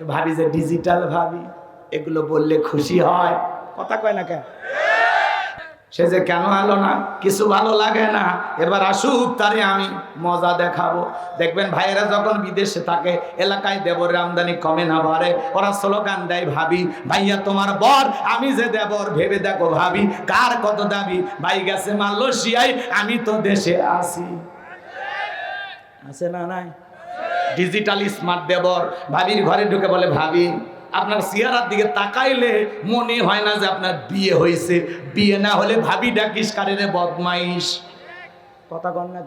ভাবি যে ডিজিটাল ভাবি, এগুলো বললে খুশি হয়। কথা কয় না কেন? সে যে কেন আলো না? কিছু ভালো লাগে না। এবার আসুক তারে আমি মজা দেখাবো। দেখবেন ভাইয়েরা যখন বিদেশে থাকে, এলাকায় দেবর আমদানি কমে না বাড়ে। ওরা স্লোগান দেয়, ভাবি, ভাইয়া তোমার বর, আমি যে দেবর, ভেবে দেখো ভাবি, কার কত দাবি ভাই গেছে মালয়েশিয়ায়, আমি তো দেশে আসি আছে না নাই? ডিজিটাল স্মার্ট দেবর। ভাবির ঘরে ঢুকে বলে, ভাবি, আপনার চেহারার দিকে তাকাইলে মনে হয় না যে আপনার বিয়ে হয়েছে। বিয়ে না হলে ভাবি ডাকিস কারের বদমাইশ? কথা কন না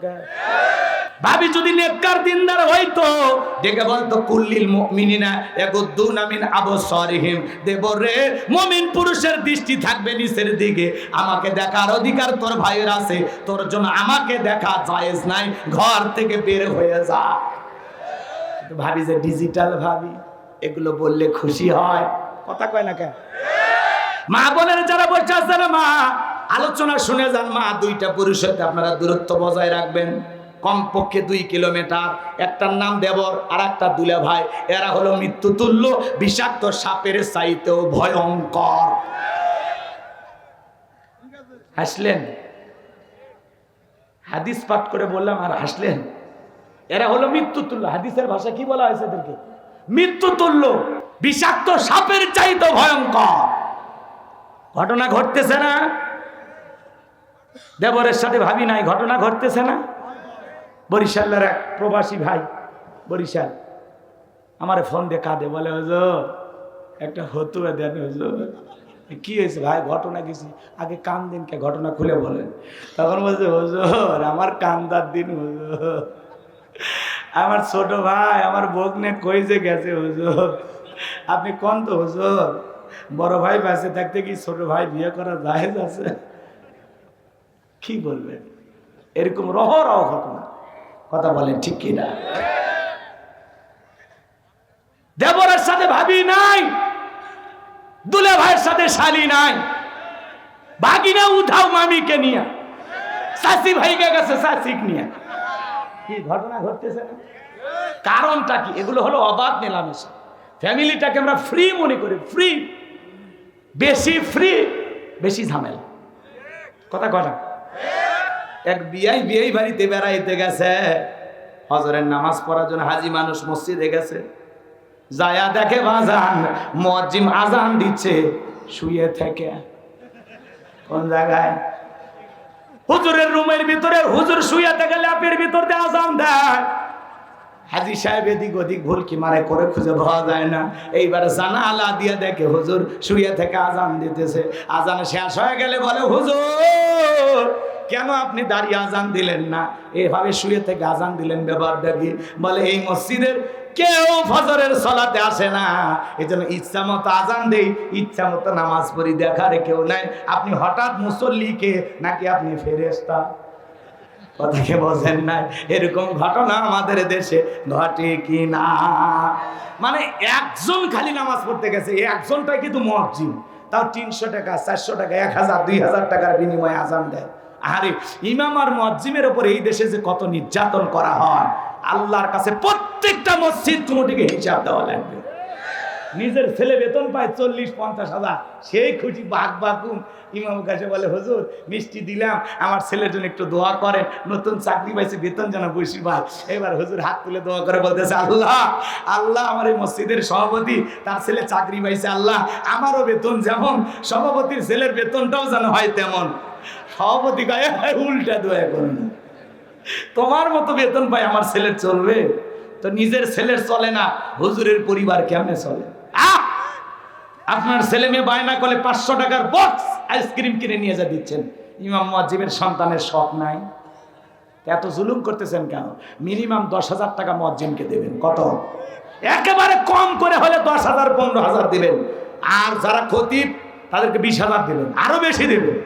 ভাবি যদি নেককার দিনদার হইতো, ডেকে বলতো, কুল্লিল মুমিনিনা ইয়াগুদ্দুন মিন আবসারিহিম দেবরে মুমিন পুরুষের দৃষ্টি থাকবে নিচের দিকে। আমাকে দেখার অধিকার তোর ভাইয়ের আছে। তোর জন্য আমাকে দেখা জায়েজ নাই। ঘর থেকে বের হয়ে যা। ভাবি যে ডিজিটাল ভাবি, এগুলো বললে খুশি হয়। কথা কয় না কেন? মা বোনের যারা বসে আছে না মা, আলোচনা শুনে যান মা, দুইটা পুরুষের সাথে আপনারা দূরত্ব বজায় রাখবেন। কমপক্ষে দুই কিলোমিটার। একটার নাম দেবর আর একটা দুলে ভাই। এরা হলো মৃত্যুতুল্য, বিষাক্ত সাপের চাইতেও ভয়ঙ্কর। হাসলেন? হাদিস পাঠ করে বললাম, আর হাসলেন? এরা হলো মৃত্যু তুল্য হাদিসের ভাষা কি বলা হয়েছে এদেরকে? মৃত্যু তুল্য বিষাক্ত সাপের চাইতে ভয়ঙ্কর। ঘটনা ঘটতেছে না? দেবরের সাথে ভাবি নাই, ঘটনা ঘটতেছে না? বরিশালের এক প্রবাসী ভাই, বরিশাল, আমার ফোন দিয়ে কাঁদে, বলে, হুজুর, একটা হতুয়া দেন, হুজুর। কি হয়েছে ভাই? ঘটনা কিছু আগে কান দিন কে, ঘটনা খুলে বলেন। তখন বলছে, হুজুর, আমার কান্দার দিন, হুজুর। আমার ছোট ভাই, আমার বগনে কই যে গেছে হুজুর? আপনি কোন তো হুজুর? বড় ভাই বেঁচে থাকতে কি ছোট ভাই বিয়ে করা জাহেজ আছে? কি বলবেন? এরকম রহ রহ ঘটনা। কথা বলেন ঠিক কিনা? দেবরের সাথে ভাবি নাই, দুলে ভাইয়ের সাথে শালি নাই। বাগিনা উঠাও মামিকে নিয়ে শাসি ভাইকে গেছে শাসিক নিয়ে। কি ঘটনা ঘটতেছে না? কারণটা কি? এগুলো হলো অবাধ মেলামেশা। ফ্যামিলিটাকে আমরা ফ্রি মনে করি ফ্রি বেশি ফ্রি বেশি ঝামেলা। কথা কথা এক বিয়াই বিয়াই বাড়িতে বেড়াইতে গেছে। হজরের নামাজ পড়ার জন্য হাজি মানুষ মসজিদে গেছে। যায়া দেখে বাজান মজিম আজান দিচ্ছে, শুয়ে থেকে। কোন জায়গায়? হুজুরের রুমের ভিতরে হুজুর শুয়ে থেকে ল্যাপের ভিতর দিয়ে আজান দেয়। হাজি সাহেব এদিক ওদিক ভুলকি মারে করে খুঁজে পাওয়া যায় না। এইবার জানা আলা দিয়ে দেখে হুজুর শুয়ে থেকে আজান দিতেছে। আজান শেষ হয়ে গেলে বলে, হুজুর, কেন আপনি দাঁড়িয়ে আজান দিলেন না? এভাবে শুয়ে থেকে আজান দিলেন ব্যাপারটা কি? বলে, এই মসজিদের কেউ ফজরের সলাতে আসে না। এই জন্য ইচ্ছা মতো আজান দেই, ইচ্ছা মতো নামাজ পড়ি, দেখারে কেউ নাই। আপনি হঠাৎ মুসল্লিকে নাকি আপনি ফেরেস্তা কথাকে বোঝেন নাই? এরকম ঘটনা আমাদের দেশে ঘটে কি না? মানে একজন খালি নামাজ পড়তে গেছে, এই একজনটাই কিন্তু মসজিদ তাও তিনশো টাকা, চারশো টাকা, এক হাজার, দুই হাজার টাকার বিনিময়ে আজান দেয়। আরে ইমাম আর মসজিমের ওপর এই দেশে যে কত নির্যাতন করা হয়, আল্লাহর কাছে প্রত্যেকটা মসজিদ কমিটিকে হিসাব দেওয়া লাগবে। নিজের ছেলে বেতন পায় চল্লিশ, পঞ্চাশ হাজার। সেই খুশি বাঘ বাগুন ইমাম কাছে বলে, হুজুর, মিষ্টি দিলাম। আমার ছেলের জন্য একটু দোয়া করেন। নতুন চাকরি পাইছে, বেতন যেন বসি পায়। এবার হুজুর হাত তুলে দোয়া করে বলতেছে, আল্লাহ আল্লাহ আমার এই মসজিদের সভাপতি, তার ছেলে চাকরি পাইছে, আল্লাহ, আমারও বেতন যেমন, সভাপতির ছেলের বেতনটাও যেন হয় তেমন। সভাপতি গায়ে উল্টা দোয়া করুন। তোমার মতো বেতন পাই আমার ছেলের চলবে। তো নিজের ছেলের চলে না, হুজুরের পরিবার কেমনে চলে? আহ! আপনার ছেলে মেয়ে বায়না করলে পাঁচশো টাকার বক্স আইসক্রিম কিনে নিয়ে যা দিচ্ছেন। ইমাম মজ্জিবের সন্তানের শখ নাই। এত জুলুম করতেছেন কেন? মিনিমাম দশ হাজার টাকা মজ্জিমকে দেবেন। কত? একেবারে কম করে হলে দশ হাজার, পনেরো হাজার দেবেন। আর যারা খতিব, তাদেরকে বিশ হাজার দেবেন। আরও বেশি দেবেন।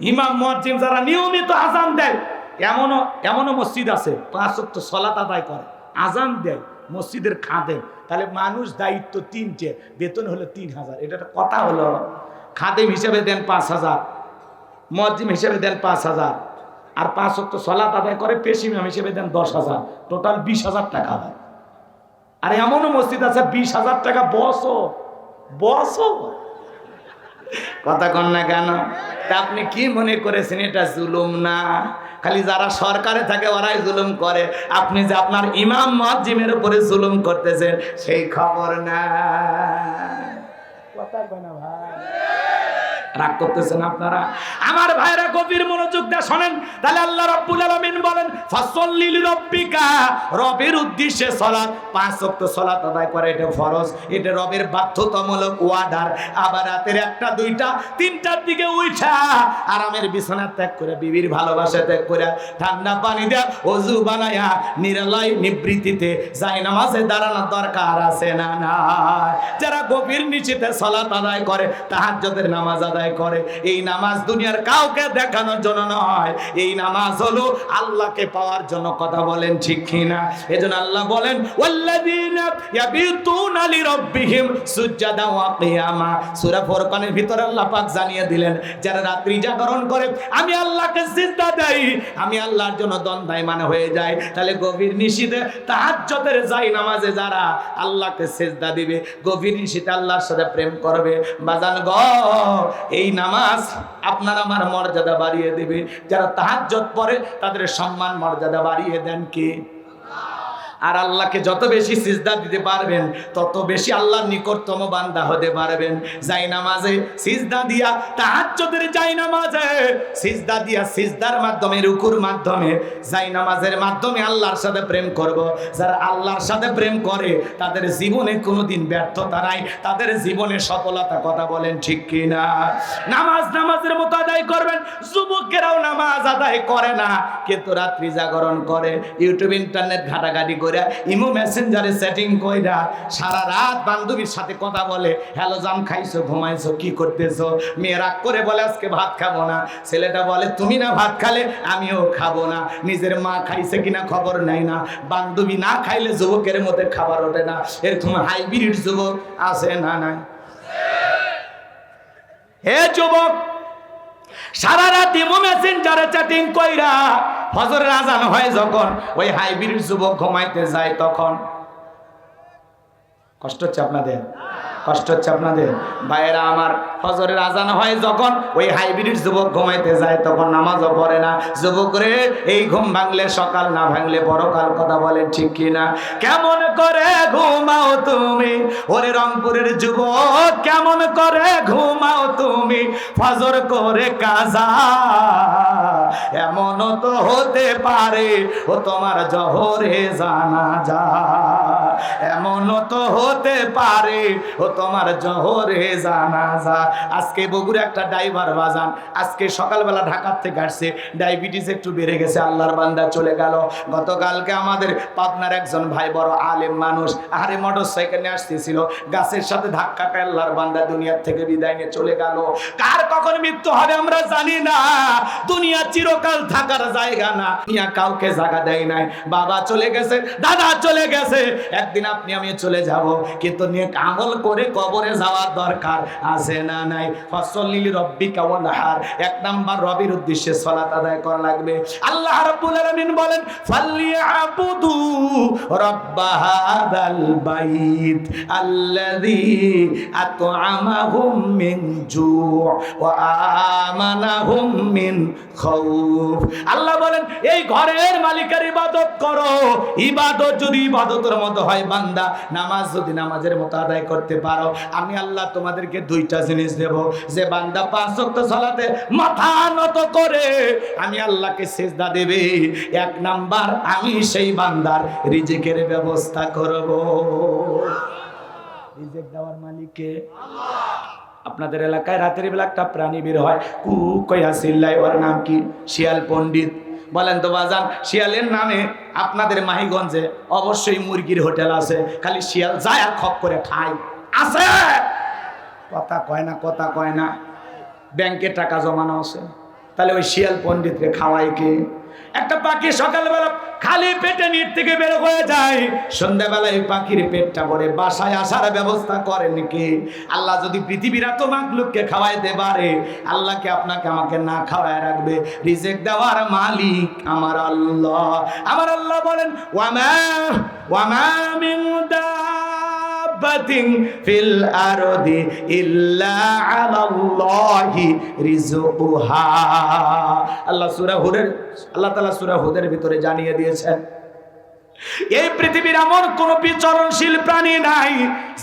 ইমাম মজ্জিম যারা নিয়মিত আজান দেয়, এমনও এমনও মসজিদ আছে, পাঁচ সলাত আদায় করে। আজান দেয় মসজিদের খাদেম। তাহলে মানুষ দায়িত্ব তিনটে, বেতন হলো তিন হাজার। এটা একটা কথা হলো। খাদেম হিসেবে দেন পাঁচ হাজার মজ্জিম হিসেবে দেন পাঁচ হাজার। আর পাঁচ অক্ট সলাত আদায় করে পেশিমাম হিসেবে দেন দশ হাজার। টোটাল বিশ হাজার টাকা হয় আর এমনও মসজিদ আছে, বিশ হাজার টাকা বসো বসো। কথা কন না কেন? তা আপনি কি মনে করেছেন? এটা জুলুম না? খালি যারা সরকারে থাকে ওরাই জুলুম করে। আপনি যে আপনার ইমাম মহাজিমের উপরে জুলুম করতেছেন, সেই খবর না কথা ভাই। রাগ করতেছেন আপনারা? আমার ভাইরা গভীর মনোযোগ দিয়ে শোনেন। তাহলে আল্লাহ রাব্বুল আলামিন বলেন ফাসল্লিল রব্বিকা রবের উদ্দেশ্যে সালাত, পাঁচ ওয়াক্ত সালাত আদায় করে এটা ফরজ। এটা রবের বাধ্যতামূলক ওয়ার্ডার আবার রাতের একটা, দুইটা, তিনটার দিকে উঠা আরামের বিছানা ত্যাগ করে, বিবির ভালোবাসা ত্যাগ করে, ঠান্ডা পানি দেয়া অজু বানায়া, নিরালয় নিবৃত্তিতে যাই নামাজে দাঁড়ানোর দরকার আছে না না যারা গভীর নিচিতে সালাত আদায় করে, তাহাজ্জুদের নামাজ আদায় করে। এই নামাজ দুনিয়ার কাউকে দেখানোর জন্য নয়। এই নামাজ হলো আল্লাহকে পাওয়ার জন্য কথা বলেন ঠিক কিনা? এজন্য আল্লাহ বলেন, ওয়াল্লাযীনা ইয়াবিতুনা লিরাব্বিহিম সুজদান ওয়া কিয়ামা। সূরা ফুরকানের ভিতরে আল্লাহ পাক জানিয়ে দিলেন, যারা রাত্রি জাগরণ করে, আমি আল্লাহকে সিজদা দেই। আমি আল্লাহর জন্য দন্দায়মান হয়ে যায় তাহলে গভীর নিশীতে তাহাজ্জুদের যাই নামাজে যারা আল্লাহকে সিজদা দিবে, গভীর নিশীতে আল্লাহর সাথে প্রেম করবে। বাজান গ এই নামাজ আপনার আমার মর্যাদা বাড়িয়ে দেবে। যারা তাহাজ্জত পড়ে, তাদের সম্মান মর্যাদা বাড়িয়ে দেন কে? আর আল্লাহকে যত বেশি সিজদা দিতে পারবেন, তত বেশি আল্লাহর নিকটতম বান্দা হতে পারবেন। যাই নামাজে সিজদা দিয়া তাহাজ্জুদের, যাই নামাজে সিজদা দিয়া সিজদার মাধ্যমে, রুকুর মাধ্যমে, যাই নামাজের মাধ্যমে আল্লাহর সাথে প্রেম করব। যারা আল্লাহর সাথে প্রেম করে, তাদের জীবনে কোনোদিন ব্যর্থতা নাই, তাদের জীবনে সফলতা কথা বলেন ঠিক কি না নামাজ নামাজের মতো আদায় করবেন, যুবকেরাও নামাজ আদায় করে না, কিন্তু রাত্রি জাগরণ করে, ইউটিউব, ইন্টারনেট ঘাটাঘাটি করে ইমো মেসেঞ্জারে সেটিং কইরা সারা রাত বান্ধবীর সাথে কথা বলে, হ্যালো, জাম খাইছো, ঘুমাইছো, কি করতেছো? মেয়ে রাগ করে বলে, আজকে ভাত খাব না। ছেলেটা বলে, তুমি না ভাত খালে, আমিও খাব না। নিজের মা খাইছে কিনা খবর নাই না। বান্ধবী না খাইলে যুবকের মধ্যে খাবার ওঠে না। এরকম হাইব্রিড যুবক আছে না নাই? হে যুবক, সারা রাত ইমো মেসেঞ্জারে চ্যাটিং কইরা ফজরের আজান হয় যখন ওই হাইব্রিড যুবক ঘুমাইতে যায় তখন। কষ্ট হচ্ছে আপনাদের? কষ্ট হচ্ছে আপনাদের? ভাইয়েরা, আমার ফজরের আজান হয় যখন ওই হাইব্রিড যুবক ঘুমাইতে যায়, তখন নামাজও পড়ে না। যুবক রে এই ঘুম ভাঙলে সকাল, না ভাঙলে পরকাল কথা বলেন ঠিক কিনা? কেমন করে ঘুমাও তুমি? ওরে রংপুরের যুবক, কেমন করে ঘুমাও তুমি? ফজর করে কাজা এমন তো হতে পারে, ও তোমার জহরে জানা যা এমন তো হতে পারে। ও তোমার জহরে জানা যা আজকে বগুড়া একটা ড্রাইভার বাজান, আজকে সকালবেলা ঢাকার থেকে আসছে। ডায়াবেটিস একটু বেড়ে গেছে, আল্লাহর বান্দা চলে গেল। গতকালকে আমাদের পাবনার একজন ভাই বড় আলেম মানুষ, আরে মোটর সাইকেলে আসতেছিল, গাছের সাথে ধাক্কা খায় আল্লাহর বান্দা দুনিয়ার থেকে বিদায় নিয়ে চলে গেল। কার কখন মৃত্যু হবে আমরা জানি না। দুনিয়া চিরকাল থাকার জায়গা না। কাউকে জায়গা দেয় নাই। বাবা চলে গেছে, দাদা চলে গেছে। একদিন আপনি, আমি চলে যাব। কিন্তু নিয়ে আমল করে কবরে যাওয়ার দরকার আছে না নাই? ফসলিল রব্বি কাওয়াল হার এক নাম্বার রবির উদ্দেশ্যে সালাত আদায় করা লাগবে। আল্লাহ রাব্বুল আলামিন বলেন, ফালিয়াবুদু রব্ব হাদাল বাইত আল্লাযী আত'আমাহুম মিন জু' ওয়া আমানাহুম মিন খাউফ আল্লাহ বলেন, এই ঘরের মালিকের ইবাদত করো। ইবাদত যদি ইবাদতের মতো হয় বান্দা, নামাজ যদি নামাজের মতো আদায় করতে পারো, আমি আল্লাহ তোমাদেরকে দুইটা জিনিস দেব। যে বান্দা পাঁচ ওয়াক্ত সালাতে মাথা নত করে, আমি আল্লাহকে সেজদা দেবে। এক নাম্বার, আমি সেই বান্দার রিজিকের ব্যবস্থা করব। রিজিক দেওয়ার মালিককে আপনাদের এলাকায় রাতের বেলা একটা প্রাণী বের হয়, কু কয়া সিল্লাই ওর নাম কি? শিয়াল পণ্ডিত। বলেন তো বাজান, শিয়ালের নামে আপনাদের মাহিগঞ্জে অবশ্যই মুরগির হোটেল আছে, খালি শিয়াল যায় আর খপ করে খায়। আছে! কথা কয় না, কথা কয় না। ব্যাংকে টাকা জমানো আছে। তাহলে ওই শিয়াল পণ্ডিতকে খাওয়ায় কে? একটা পাখি সকালবেলা খালি পেটে নিট থেকে বের হয়ে যায়। সন্ধ্যাবেলায় পাখির পেটটা ভরে বাসায় আসার ব্যবস্থা করেন কি? আল্লাহ যদি পৃথিবীর এত মাকলুককে খাওয়াইতে পারে আল্লাহকে আপনাকে আমাকে না খাওয়ায় রাখবে? রিজেক দেওয়ার মালিক আমার আল্লাহ। আমার আল্লাহ বলেন ওয়ামা ওয়ামা মিন দাব্বাতিন ফিল আরদি ইল্লা আলাল্লাহি রিজুহা আল্লাহ সূরা হুদের, আল্লাহ তাআলা সূরা হুদের ভিতরে জানিয়ে দিয়েছেন এই পৃথিবীর এমন কোন বিচরণশীল প্রাণী নাই,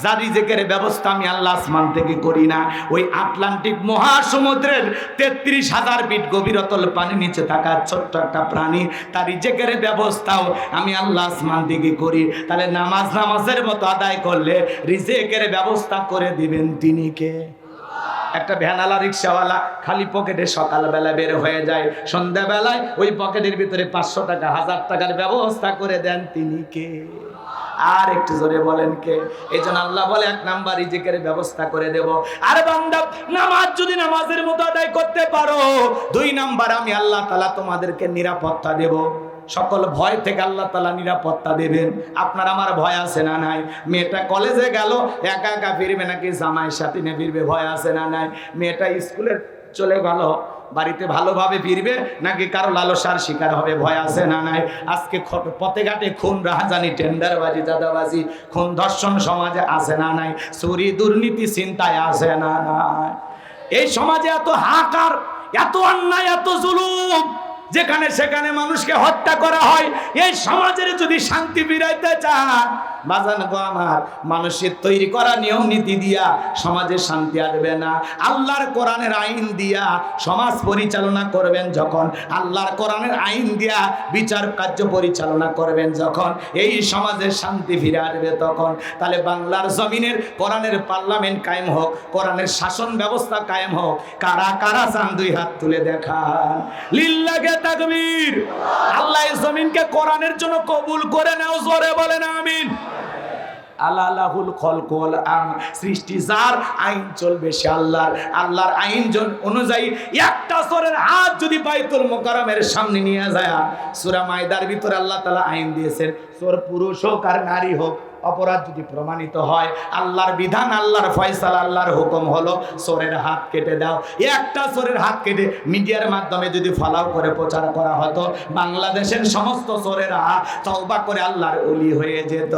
যার রিজেকের ব্যবস্থা আমি আল্লাহ আসমান থেকে করি না। ওই আটলান্টিক মহাসমুদ্রের তেত্রিশ হাজার ফিট গভীরতল পানি নিচে থাকা ছোট্ট একটা প্রাণী, তার রিজেকের ব্যবস্থাও আমি আল্লাহ আসমান থেকে করি। তাহলে নামাজ নামাজের মতো আদায় করলে রিজেকের ব্যবস্থা করে দিবেন তিনি কে? একটা ভ্যানালা রিক্সাওয়ালা খালি পকেটে সকালবেলা বের হয়ে যায়। সন্ধ্যাবেলায় ওই পকেটের ভিতরে পাঁচশো টাকা, হাজার টাকার ব্যবস্থা করে দেন তিনি কে? আর একটু জোরে বলেন কে? এই জন্য আল্লাহ বলে, এক নাম্বার রিজিকের ব্যবস্থা করে দেব। আর বান্দা, নামাজ যদি নামাজের মতো আদায় করতে পারো, দুই নাম্বার আমি আল্লাহ তালা তোমাদেরকে নিরাপত্তা দেব। সকল ভয় থেকে আল্লাহ তালা নিরাপত্তা দেবেন। আপনার আমার ভয় আছে না নাই? মেয়েটা কলেজে গেল, একা একা ফিরবে নাকি? জামাইয়ের সাথে নিয়ে ফিরবে, ভয় আছে না নাই? মেয়েটা স্কুলে চলে গেল, বাড়িতে ভালোভাবে ফিরবে নাকি কারও লালসার শিকার হবে? ভয় আছে না নাই? আজকে পথে ঘাটে খুন, রাহাজানি, টেন্ডারবাজি, দাদাবাজি, খুন, ধর্ষণ সমাজে আছে না নাই? চুরি, দুর্নীতি চিন্তায় আছে না নাই? এই সমাজে এত হাহাকার, এত অন্যায়, এত জুলুম যেখানে সেখানে মানুষকে হত্যা করা হয়, এই সমাজের যদি শান্তি ফিরাইতে চান, বাজান গো আমার, মানুষের তৈরি করা নিয়ম নীতি দিয়া সমাজে শান্তি আসবে না। আল্লাহর কোরআনের আইন দিয়া সমাজ পরিচালনা করবেন যখন, আল্লাহর কোরআনের আইন দিয়া বিচার কার্য পরিচালনা করবেন যখন, এই সমাজে শান্তি ফিরে আসবে তখন। তাহলে বাংলার জমিনের, কোরআনের পার্লামেন্ট কায়েম হোক, কোরআনের শাসন ব্যবস্থা কায়েম হোক। কারা কারা চান দুই হাত তুলে দেখান। লিল্লাকে তাকবীর। আল্লাহ এই জমিনকে কোরআনের জন্য কবুল করে নাও, জোরে বলেন আমিন। আল্লাহুল খলকল আম, সৃষ্টি যার আইন চলবে সে আল্লাহর আল্লাহর আইন অনুযায়ী একটা সরের হাত যদি বাইতুল মোকারমের সামনে নিয়ে যায়, সূরা মায়দার ভিতরে আল্লাহ তাআলা আইন দিয়েছেন সোর পুরুষ হোক আর নারী হোক। অপরাধ যদি প্রমাণিত হয়, আল্লাহর বিধান, আল্লাহর ফয়সালা, আল্লাহর হুকুম হলো সোরের হাত কেটে দাও। একটা সোরের হাত কেটে মিডিয়ার মাধ্যমে যদি ফলাও করে প্রচার করা হতো, বাংলাদেশের সমস্ত সোরেরা তওবা করে আল্লাহর ওলি হয়ে যেত।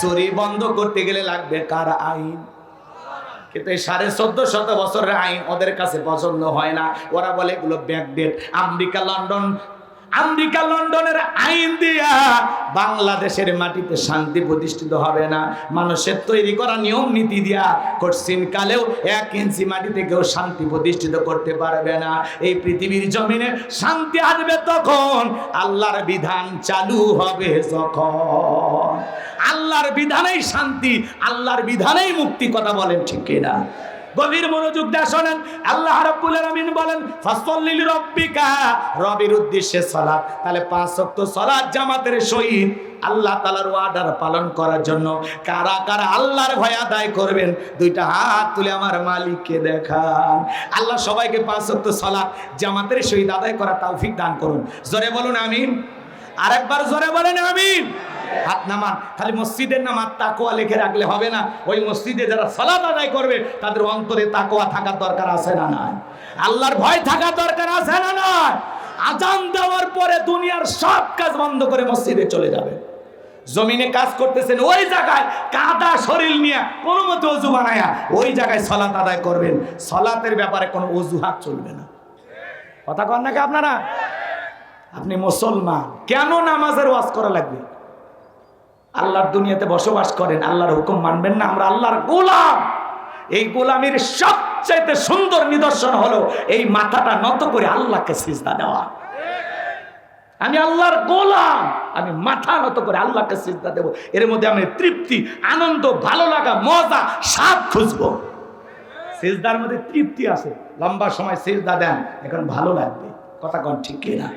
চুরি বন্ধ করতে গেলে লাগবে কার আইন? কিন্তু এই সাড়ে চোদ্দ শত বছরের আইন ওদের কাছে পছন্দ হয় না। ওরা বলে এগুলো ব্যাকডেট। আমেরিকা, লন্ডন আমেরিকা, লন্ডনের আইন দিয়া বাংলাদেশের মাটিতে শান্তি প্রতিষ্ঠিত হবে না। মানুষের তৈরি করা নিয়ম নীতি দিয়া কঠিন কালেও এক ইঞ্চি মাটিতে কেউ শান্তি প্রতিষ্ঠিত করতে পারবে না। এই পৃথিবীর জমিনে শান্তি আসবে তখন, আল্লাহর বিধান চালু হবে যখন। আল্লাহর বিধানেই শান্তি, আল্লাহর বিধানেই মুক্তি, কথা বলেন ঠিক কিনা? গভীর মনোযোগ দিয়ে শোনেন। আল্লাহ রাব্বুল আলামিন বলেন ফাসল্লিল রব্বিকা রবির উদ্দেশ্যে সালাত। তাহলে পাঁচ ওয়াক্ত সালাত জামাতের সহিত আল্লাহ তাআলার ওয়ার্ডার পালন করার জন্য কারা কারা আল্লাহর ভয় আদায় করবেন, দুইটা হাত তুলে আমার মালিককে দেখান। আল্লাহ সবাইকে পাঁচ ওয়াক্ত সালাত জামাতের সহিত আদায় করা তৌফিক দান করুন। জোরে বলুন আমিন। আরেকবার জোরে বলেন আমিন। হাত নামান, খালি মসজিদের নামাজ তাকোয়া লিখে রাখলে হবে না। ওই মসজিদে যারা সালাত আদায় করবে, তাদের অন্তরে তাকোয়া থাকার দরকার আছে না নয় আল্লাহর ভয় থাকার দরকার আছে না নয় আজান দেওয়ার পরে দুনিয়ার সব কাজ বন্ধ করে মসজিদে চলে যাবে। জমিনে কাজ করতেছেন, ওই জায়গায় কাদা শরীর নিয়ে কোনো মতো অজু বানায়া ওই জায়গায় সলাত আদায় করবেন। সলাতের ব্যাপারে কোনো অজুহাত চলবে না। কথা কন নাকি আপনারা? আপনি মুসলমান। কেন নামাজের ওয়াজ করা লাগবে? আল্লাহর দুনিয়াতে বসবাস করেন, আল্লাহর হুকুম মানবেন না, আমরা আল্লাহর গোলাম। এই গোলামের সবচাইতে সুন্দর নিদর্শন হলো এই মাথাটা নত করে আল্লাহকে সিজদা দেওয়া। আমি আল্লাহর গোলাম, আমি মাথা নত করে আল্লাহকে সিজদা দেব। এর মধ্যে আমি তৃপ্তি, আনন্দ, ভালো লাগা, মজা, স্বাদ খুঁজবো। সিজদার মধ্যে তৃপ্তি আছে, লম্বা সময় সেজদা দেন, এখন ভালো লাগবে। কথা কন ঠিক কিনা?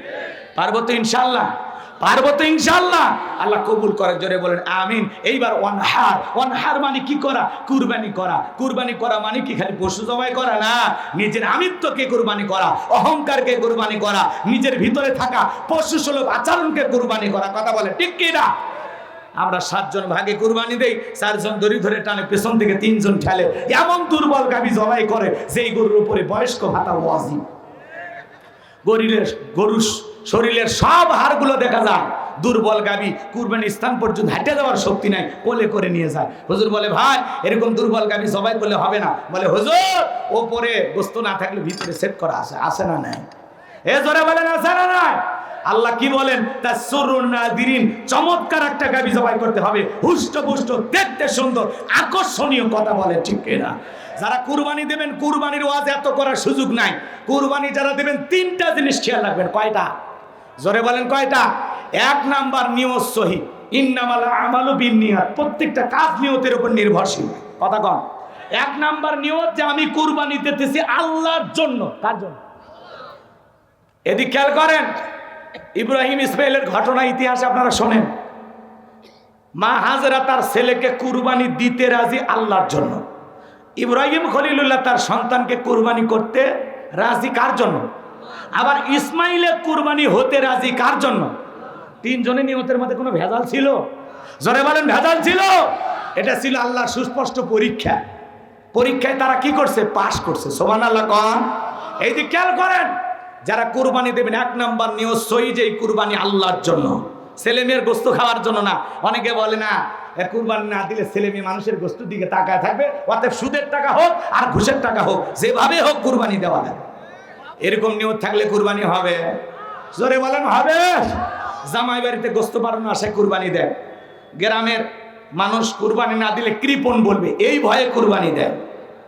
পারব তো ইনশাল্লাহ পারব তো ইনশাল্লাহ আল্লাহ কবুল করে জোরে বলেন, আমিন। এইবার অনহার অনহার মানে কি করা? কুরবানি করা। কুরবানি করা মানে কি? খালি পশু জবাই করা না? নিজের আমিত্বকে কুরবানি করা, অহংকারকে কুরবানি করা, নিজের ভিতরে থাকা পশু সুলভ আচরণকে কুরবানি করা, কথা বলে, ঠিক কি না? আমরা সাতজন ভাগে কুরবানি দেই, চারজন দড়ি ধরে টানে, পেছন থেকে তিনজন ঠেলে। এমন দুর্বল গাবি জবাই করে, যেই গরুর উপরে বয়স্ক ভাতা ওয়াজিব। গরিলের গরুর শরীরের সব হাড়গুলো দেখা যায়। দুর্বল গাবি কুরবানি স্থান পর্যন্ত হেঁটে যাওয়ার শক্তি নাই, কোলে করে নিয়ে যায়। হুজুর বলে, ভাই, এরকম দুর্বল গাবি সবাই করলে হবে না। বলে, হুজুর, ওপরে গোস্ত না থাকলে ভিতরে সেট করা আছে আছে না নাই? এ জোরে বলেন, আছে না নাই? আল্লাহ কি বলেন? তা দিরিন চমৎকার একটা গাবি জবাই করতে হবে। হুষ্ট পুষ্ট, দেখতে সুন্দর, আকর্ষণীয় কথা বলে ঠিক না? যারা কুরবানি দেবেন, কুরবানির ওয়াজ এত করার সুযোগ নাই। কুরবানি যারা দেবেন, তিনটা জিনিস খেয়াল রাখবেন, কয়টা? জোরে বলেন কয়টা? এক নাম্বার নিয়ত সহি। ইন্নামাল আমালু বিন নিয়াত প্রত্যেকটা কাজ নিয়তের উপর নির্ভরশীল। কথা কন এক নাম্বার নিয়ত যে আমি কুরবানি দিতেছি আল্লাহর জন্য। কার জন্য? এদিক খেয়াল করেন, ইব্রাহিম ইসমাইলের ঘটনা ইতিহাস আপনারা শোনেন। মা হাজরা তার ছেলেকে কুরবানি দিতে রাজি আল্লাহর জন্য। ইব্রাহিম খলিলুল্লাহ তার সন্তানকে কুরবানি করতে রাজি কার জন্য? আবার ইসমাইলের কুরবানি হতে রাজি কার জন্য? তিনজনের নিয়তের মধ্যে কোনো ভেজাল ছিল? জনে বলেন, ভেজাল ছিল? এটা ছিল আল্লাহর সুস্পষ্ট পরীক্ষা। পরীক্ষায় তারা কি করছে? পাশ করছে। সোমান আল্লাহ কন এই যে খেয়াল করেন, যারা কুরবানি দেবেন, এক নম্বর নিয়ত সই যে কুরবানি আল্লাহর জন্য। ছেলে মেয়ের গোস্ত খাওয়ার জন্য না। অনেকে বলে না কুরবানি না দিলে ছেলে মেয়ে মানুষের গোস্তুর দিকে তাকায় থাকবে। অতএব সুদের টাকা হোক আর ঘুষের টাকা হোক, যেভাবে হোক কুরবানি দেওয়া লাগে। এরকম নিয়ত থাকলে কুরবানি হবে। জোরে বলেন, হবে। জামাই বাড়িতে গোস্ত বাড়ানো আশায় কুরবানি দেয়। গ্রামের মানুষ কুরবানি না দিলে কৃপণ বলবে, এই ভয়ে কুরবানি দেয়।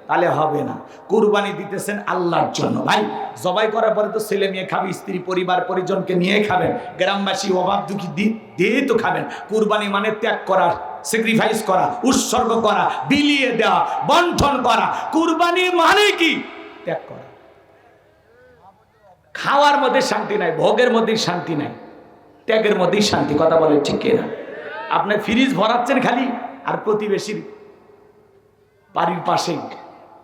তাহলে হবে না। কুরবানি দিতেছেন আল্লাহর জন্য। ভাই, জবাই করার পরে তো ছেলে মেয়ে খাবে, স্ত্রী, পরিবার, পরিজনকে নিয়ে খাবেন। গ্রামবাসী অভাব দুঃখী দিয়েই তো খাবেন। কুরবানি মানে ত্যাগ করা স্যাক্রিফাইস করা, উৎসর্গ করা, বিলিয়ে দেওয়া বন্টন করা। কুরবানি মানে কি? ত্যাগ করা। খাওয়ার মধ্যে শান্তি নাই, ভোগের মধ্যেই শান্তি নাই, ত্যাগের মধ্যেই শান্তি, কথা বলে ঠিক কিনা? আপনি ফ্রিজ ভরাচ্ছেন খালি, আর প্রতিবেশীর বাড়ির পাশে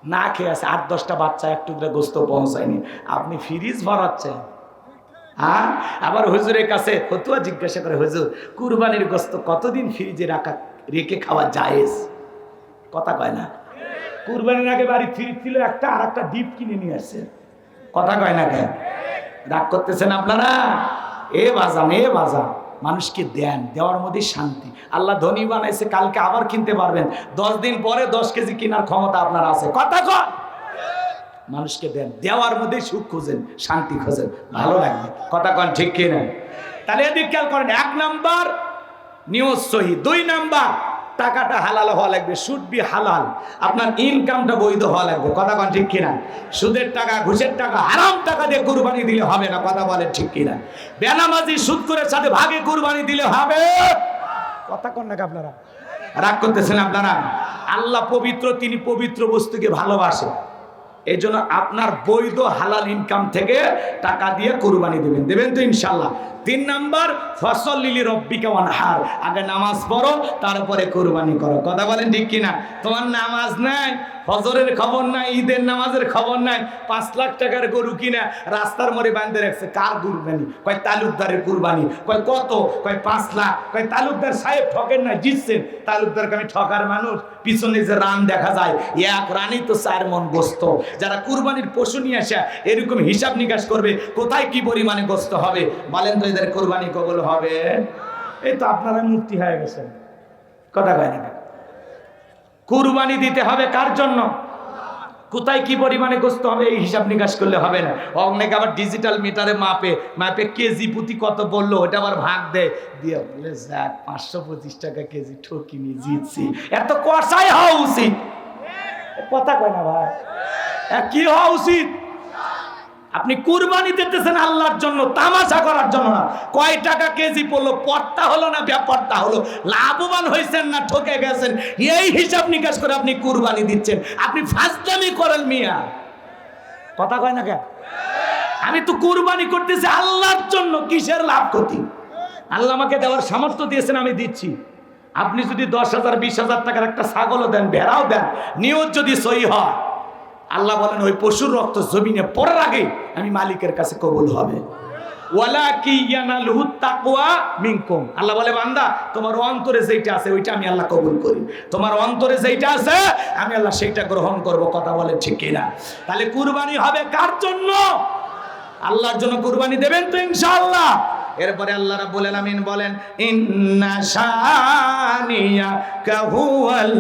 না খেয়ে আছে, আট দশটা বাচ্চা একটু করে গোস্ত পৌঁছায়নি। আপনি ফ্রিজ ভরাচ্ছেন। হ্যাঁ? আবার হুজুরের কাছে হতুয়া জিজ্ঞাসা করে, হুজুর, কুরবানির গোস্ত কতদিন ফ্রিজে রাখা, রেখে খাওয়া জায়েজ? কথা কয় না। কুরবানির আগে বাড়ি ফ্রিজ ছিল একটা আর একটা ডিপ কিনে নিয়ে আসছে। কথা কয় না কেন? রাগ করতেছেন আপনারা? এ বাজান এ বাজান। মানুষকে দেন, দেওয়ার মধ্যে শান্তি। আল্লাহ ধনী বানাইছে, কালকে আবার কিনতে পারবেন। দশ দিন পরে দশ কেজি কেনার ক্ষমতা আপনার আছে। কথা কন। মানুষকে দেন, দেওয়ার মধ্যে সুখ খোঁজেন, শান্তি খোঁজেন। ভালো লাগবে। কথা কন, ঠিক কিনা? তাহলে এদিক খেয়াল করেন, এক নাম্বার নিউজ সহি, দুই নাম্বার টাকাটা হালাল হওয়া লাগবে সুদ বি হালাল। আপনার ইনকামটা বৈধ হওয়া লাগবে, কথা কন ঠিক কিনা? সুদের টাকা, ঘুষের টাকা, হারাম টাকা দিয়ে কুরবানি দিলে হবে না, কথা বলে ঠিক কিনা? বেনামাজি সুদ করে সাথে ভাগে কুরবানি দিলে হবে? কথা কন নাকি আপনারা। রাগ করতেছেন আপনারা? আল্লাহ পবিত্র, তিনি পবিত্র বস্তুকে ভালোবাসে। এই জন্য আপনার বৈধ হালাল ইনকাম থেকে টাকা দিয়ে কুরবানি দেবেন। দেবেন তো ইনশাল্লাহ তিন নাম্বার, ফসল লিলি রব্বিকা হার আগে নামাজ পড়ো, তারপরে কোরবানি করো। কথা বলেন ঠিক কিনা? তোমার নামাজ নাই? ফজরের খবর নাই, ঈদের নামাজের খবর নাই, পাঁচ লাখ টাকার গরু কিনা রাস্তার মোড়ে বাঁধতে রাখছে। কার কুরবানি? কয় তালুকদারের কুরবানি। কয় কত? কয় পাঁচ লাখ। কয় তালুকদার সাহেব ঠকেন না জিতছেন। তালুকদারকে আমি ঠকার মানুষ। পিছনে যে রান দেখা যায়, এক রানই তো চার মন গোস্ত। যারা কুরবানির পশু নিয়ে আসা, এরকম হিসাব নিকাশ করবে, কোথায় কি পরিমাণে গোস্ত হবে? বলেন তো এদের কোরবানি কবল হবে? এই তো আপনারা মুক্তি হয়ে গেছেন। কথা কয় না কুরবানি দিতে হবে কার জন্য? কোথায় কি পরিমাণে গোস্ত হবে, এই হিসাব নিকাশ করলে হবে না। অনেকে আবার ডিজিটাল মিটারে মাপে মাপে কেজি প্রতি কত বলল, ওটা আবার ভাগ দেয়। দিয়ে বলে, যাক, পাঁচশো পঁচিশ টাকা কেজি ঠকিনি, জিতছি। এত কষাই হওয়া উচিত। কথা কয় না ভাই। কি হওয়া উচিত? আপনি কুরবানি দিতেছেন আল্লাহর জন্য, তামাশা করার জন্য না। কয় টাকা কেজি পড়ল? পট্টা হলো না ব্যাপারটা হলো? লাভবান হয়েছেন না ঠকে গেছেন? এই হিসাব নিকাশ করে আপনি কুরবানি দিচ্ছেন। আপনি ফাজলামি করেন মিয়া। কথা কয় না কেন? আমি তো কুরবানি করতেছি আল্লাহর জন্য, কিসের লাভ ক্ষতি? আল্লাহ আমাকে দেওয়ার সামর্থ্য দিয়েছেন, আমি দিচ্ছি। আপনি যদি দশ হাজার, বিশ হাজার টাকার একটা ছাগলও দেন, ভেড়াও দেন, নিয়ত যদি সই হয় আল্লাহ বলেন, ওই পশুর রক্ত জমিনে পড়ার আগে আমি মালিকের কাছে কবুল হবে। আল্লাহ বলে, বান্দা, তোমার অন্তরে ওইটা আমি আল্লাহ কবুল করি। তোমার অন্তরে আমি আল্লাহ সেইটা গ্রহণ করব। কথা তাহলে কুরবানি হবে কার জন্য? আল্লাহর জন্য কুরবানি দেবেন তো ইনশাআল্লাহ। এরপরে আল্লাহ রাব্বুল আলামিন বলেন, ইন্না শানিয়া কাহুয়াল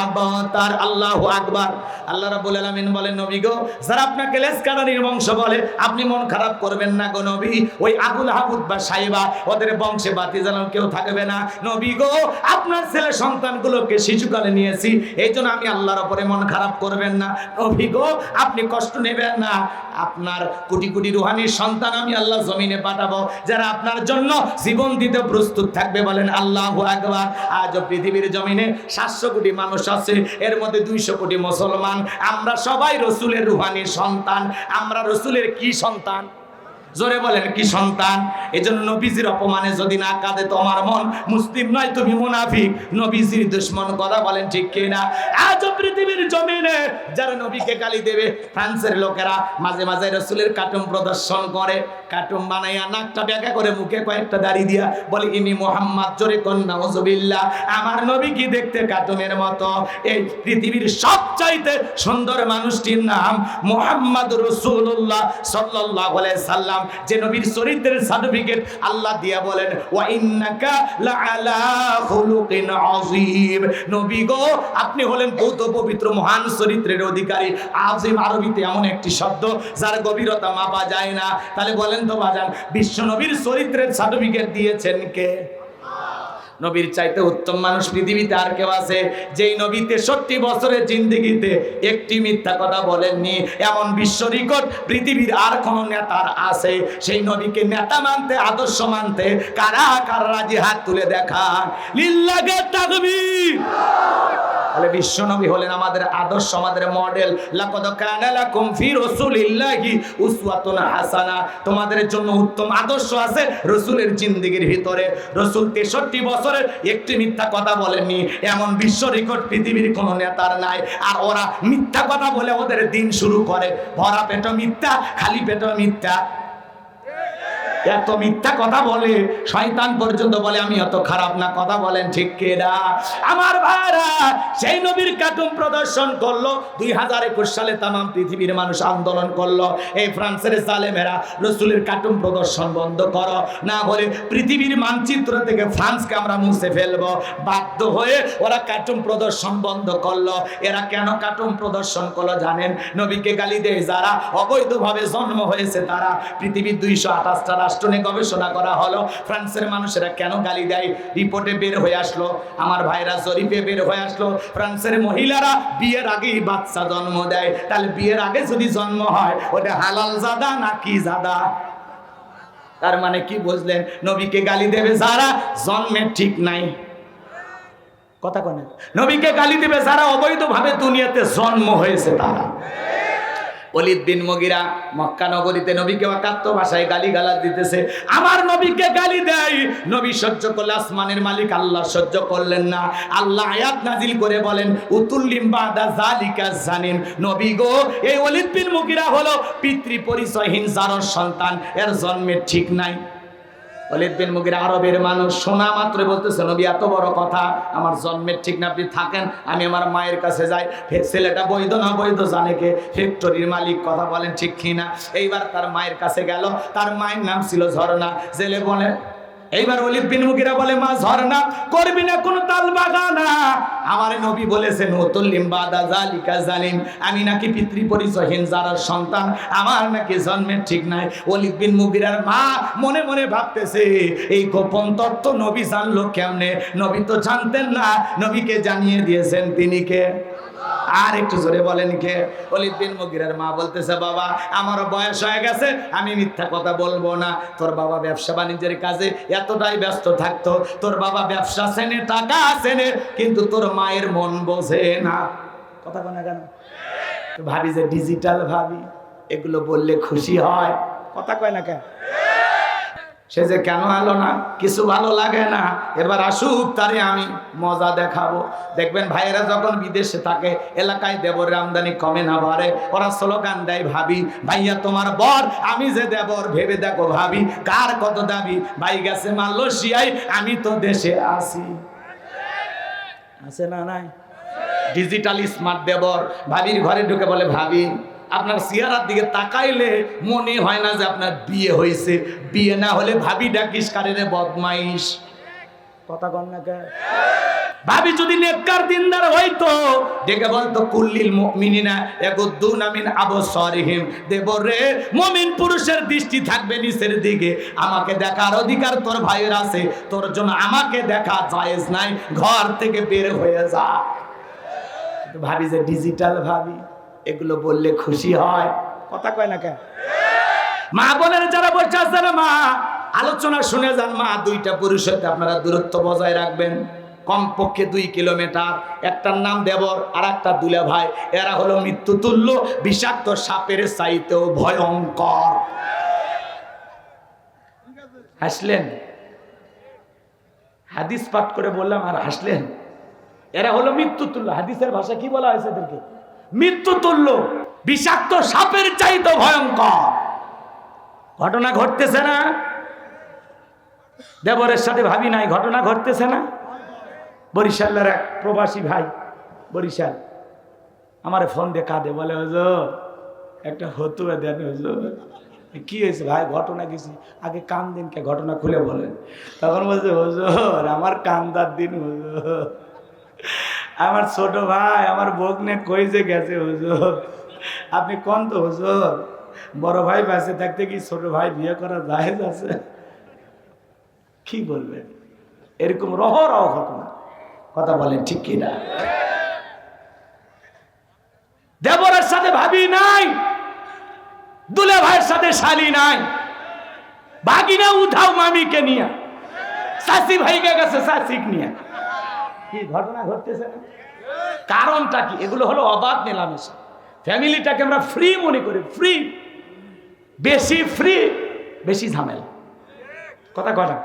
আবতার। আল্লাহু আকবার। আল্লাহ রাব্বুল আলামিন বলেন, নবী গো, যারা আপনাকে লেসকাদানির বংশ বলে, আপনি মন খারাপ করবেন না গো নবী। ওই আবুল হাবুদ বা সাইবা, ওদের বংশে বাতি জ্বালানো কেউ থাকবে না। নবী গো, আপনার ছেলে সন্তানগুলোকে শিশুকালে নিয়েছি এই জন্য আমি আল্লাহর ওপরে মন খারাপ করবেন না। নবী গো, আপনি কষ্ট নেবেন না। আপনার কোটি কোটি রুহানির সন্তান আমি আল্লাহ জমিনে পাঠাবো। যারা আপনার জন্য জীবন দিতে প্রস্তুত থাকবে বলেন, আল্লাহ আকবার। আজ পৃথিবীর জমিনে সাতশো কোটি মানুষ আছে, এর মধ্যে দুইশো কোটি মুসলমান। আমরা সবাই রসুলের রুহানির সন্তান। আমরা রসুলের কি সন্তান? জোরে বলেন, কি সন্তান? এজন্য নবীজির অপমানে যদি না কাঁদে তোমার মন, মুসলিম নয় তুমি মুনাফিক। নবীজির দুশ্মন কথা বলেন ঠিক কিনা? আজ পৃথিবীর জমিনে যারা নবীকে গালি দেবে, ফ্রান্সের লোকেরা মাঝে মাঝে রসুলের কার্টুন প্রদর্শন করে। কার্টুন বানাইয়া নাকটা ব্যাকা করে মুখে কয়েকটা দাড়ি দিয়া বলে, ইনি মোহাম্মদ, জোরে কন্যা আমার নবী কি দেখতে কার্টুনের মতো? এই পৃথিবীর সবচাইতে সুন্দর মানুষটির নাম মোহাম্মদ রসুল্লাহ আলাইহি সাল্লাম। যে নবীর চরিত্রের সার্টিফিকেট আল্লাহ দিয়া বলেন নবী গো, আপনি হলেন বহুত পবিত্র মহান চরিত্রের অধিকারী। আজিম আরবিতে এমন একটি শব্দ, যার গভীরতা মাপা যায় না। তাহলে বলেন তো বাজান বিশ্ব নবীর চরিত্রের সার্টিফিকেট দিয়েছেন কে? নবীর চাইতে উত্তম মানুষ পৃথিবীতে আর কেউ আছে, যেই নবী তেষট্টি বছরের জিন্দিগিতে একটি মিথ্যা কথা বলেননি, এমন বিশ্ব রেকর্ড পৃথিবীর আর কোন নেতার আছে, সেই নবীকে নেতা মানতে, আদর্শ মানতে কারা কারা রাজি হাত তুলে দেখান লিল্লাগে তাকবীর! তাহলে বিশ্ব নবী হলেন আমাদের আদর্শ, আমাদের মডেল। লাকাদ কানা লাকুম ফি রাসূলিল্লাহি উসওয়াতুন হাসানা। তোমাদের জন্য উত্তম আদর্শ আছে রাসূলের জিন্দেগির ভিতরে। রাসূল 63 বছরের একটি মিথ্যা কথা বলেননি। এমন বিশ্ব রেকর্ড পৃথিবীর কোন নেতার নাই। আর ওরা মিথ্যা কথা বলে ওদের দিন শুরু করে। ভরা পেট মিথ্যা, খালি পেট মিথ্যা। এত মিথ্যা কথা বলে, শয়তান পর্যন্ত বলে, আমি অত খারাপ না। কথা বলেন, ঠিক কেরা আমার ভাইরা, সেই নবীর কার্টুন প্রদর্শন করল, দুই হাজার একুশ সালে তাম পৃথিবীর মানুষ আন্দোলন করল। এই ফ্রান্সের জালেমেরা, রসুলের কার্টুন প্রদর্শন বন্ধ করো। না বলে, পৃথিবীর মানচিত্র থেকে ফ্রান্সকে আমরা মুছে ফেলব। বাধ্য হয়ে ওরা কার্টুন প্রদর্শন বন্ধ করল। এরা কেন কার্টুন প্রদর্শন করল জানেন? নবীকে গালি দেয় যারা? অবৈধভাবে জন্ম হয়েছে তারা। পৃথিবীর দুইশো আঠাশটা রাষ্ট্র নিয়ে গবেষণা করা হলো। ফ্রান্সের মানুষেরা কেন গালি দেয়? রিপোর্টে বের হয়ে আসলো। আমার ভাইরা জরিপে বের হয়ে আসলো। ফ্রান্সের মহিলারা বিয়ের আগেই বাচ্চা জন্ম দেয়। তাহলে বিয়ের আগে যদি জন্ম হয়, ওটা হালাল জাদা নাকি জাদা? তার মানে কি বুঝলেন? নবীকে গালি দেবে যারা জন্মের ঠিক নাই। কথা কনে নবীকে গালি দেবে যারা অবৈধভাবে দুনিয়াতে জন্ম হয়েছে তারা। অলিদ বিন মগিরা মক্কা নগরীতে নবীকে একাত্ম ভাষায় গালি গালাজ দিতেছে। আমার নবীকে গালি দেয়। নবী সহ্য করলে আসমানের মালিক, আল্লাহ সহ্য করলেন না। আল্লাহ আয়াত নাজিল করে বলেন, উতুল্লিম বাদা জালিকা জানিন। নবী গো, এই অলিদ বিন মগিরা হলো পিতৃ পরিচয়হীন জারর সন্তান। এর জন্মের ঠিক নাই। অলিদ বিন মুগির আরবের মানুষ শোনা মাত্র বলতেছে, নবী, এত বড় কথা, আমার জন্মের ঠিক না, আপনি থাকেন, আমি আমার মায়ের কাছে যাই। ছেলেটা বৈধ না বৈধ জানে কে? ফ্যাক্টরির মালিক, কথা বলেন ঠিক কিনা এইবার তার মায়ের কাছে গেল, তার মায়ের নাম ছিল ঝর্ণা। জেলে বলে এইবার অলিদ বিন মুগিরা বলে, মা, ঝর্ণা, করবি না কোনো তাল বাগানা আমার নবী বলেছেন ওতুল্লিম বাদা জালিকা জালিম। আমি নাকি পিতৃ পরিচয়হীন যারা সন্তান আমার নাকি জন্মের ঠিক নাই। অলিদ বিন মুগিরার মা মনে মনে ভাবতেছে, এই গোপন তত্ত্ব নবী জানলো কেমনে? নবী তো জানতেন না। নবীকে জানিয়ে দিয়েছেন তিনি কে? আর একটু জোরে বলেন কে? অলিদ বিন মুগিরের মা বলতেছে, বাবা আমার বয়স হয়ে গেছে, আমি মিথ্যা কথা বলব না। তোর বাবা ব্যবসা বাণিজ্যের কাজে এতটাই ব্যস্ত থাকতো। তোর বাবা ব্যবসা সেনে টাকা সেনে কিন্তু তোর মায়ের মন বোঝে না। কথা বলে কেন? ভাবি যে ডিজিটাল ভাবি, এগুলো বললে খুশি হয়। কথা কয় না কেন? সে যে কেন এলো না? কিছু ভালো লাগে না। এবার আসুক তারে আমি মজা দেখাবো। দেখবেন ভাইয়েরা যখন বিদেশে থাকে, এলাকায় দেবর আমদানি কমে না বাড়ে। ওরা স্লোগান দেয়, ভাবি, ভাইয়া তোমার বর, আমি যে দেবর, ভেবে দেখো ভাবি, কার কত দাবি? ভাই গেছে মালয়েশিয়ায়, আমি তো দেশে আসি আছে না নাই? ডিজিটাল স্মার্ট দেবর, ভাবির ঘরে ঢুকে বলে, ভাবি আপনার চেহারার দিকে তাকাইলে মনে হয় না যে আপনার বিয়ে হয়েছে। বিয়ে না হলে ভাবি ডাকিস কারের বদমাইশ? কথা কন না কে? ভাবি যদি নেককার দিনদার হইতো ডেকে বলতো কুল্লিল মুমিনিনা ইয়াগুদ্দুন মিন আবসারিহিম। দেবরে মুমিন পুরুষের দৃষ্টি থাকবে নিচের দিকে। আমাকে দেখার অধিকার তোর ভাইয়ের আছে। তোর জন্য আমাকে দেখা জায়েজ নাই। ঘর থেকে বের হয়ে যা। ভাবি যে ডিজিটাল ভাবি। এগুলো বললে খুশি হয়। কথা কয় না কেন? মা বোনের যারা বসে আছে না মা, আলোচনা শুনে যান মা, দুইটা পুরুষ হইতে আপনারা দূরত্ব বজায় রাখবেন। কমপক্ষে দুই কিলোমিটার। একটার নাম দেবর আর একটা দুলে ভাই। এরা হলো মৃত্যু তুল্য বিষাক্ত সাপের চাইতেও ভয়ঙ্কর। হাসলেন? হাদিস পাঠ করে বললাম, আর হাসলেন? এরা হলো মৃত্যু তুল্য হাদিসের ভাষা কি বলা হয়েছে এদেরকে? মৃত্যু তুল্য, বিষাক্ত সাপের চাইতে ভয়ঙ্কর। ঘটনা ঘটতেছে না? দেবরের সাথে ভাবি নাই, ঘটনা ঘটতেছে না? বরিশালের এক প্রবাসী ভাই, বরিশাল, আমার ফোন দিয়ে কাঁদে, বলে, হুজুর, একটা হতুয়া দেন, হুজুর। কি হয়েছে ভাই? ঘটনা কিছু আগে কান দিন কে ঘটনা খুলে বলেন। তখন বলছে, হুজুর, আমার কান্দার দিন, হুজুর। আমার ছোট ভাই, আমার বগনে কই যে গেছে হুজুর? আপনি কোন তো হুজুর? বড় ভাই বেঁচে থাকতে কি ছোট ভাই বিয়ে করা জাহেজ আছে? কি বলবেন? এরকম রহ রহ ঘটনা। কথা বলেন ঠিক কিনা? দেবরের সাথে ভাবি নাই, দুলে ভাইয়ের সাথে শালি নাই। বাগিনা উঠাও মামিকে নিয়ে শাসি ভাইকে গেছে শাসিক নিয়ে। কি ঘটনা ঘটতেছে না? কারণটা কি? এগুলো হলো অবাধ মেলামেশা। ফ্যামিলিটাকে আমরা ফ্রি মনে করি ফ্রি বেশি ফ্রি বেশি ঝামেলা। কথা কথা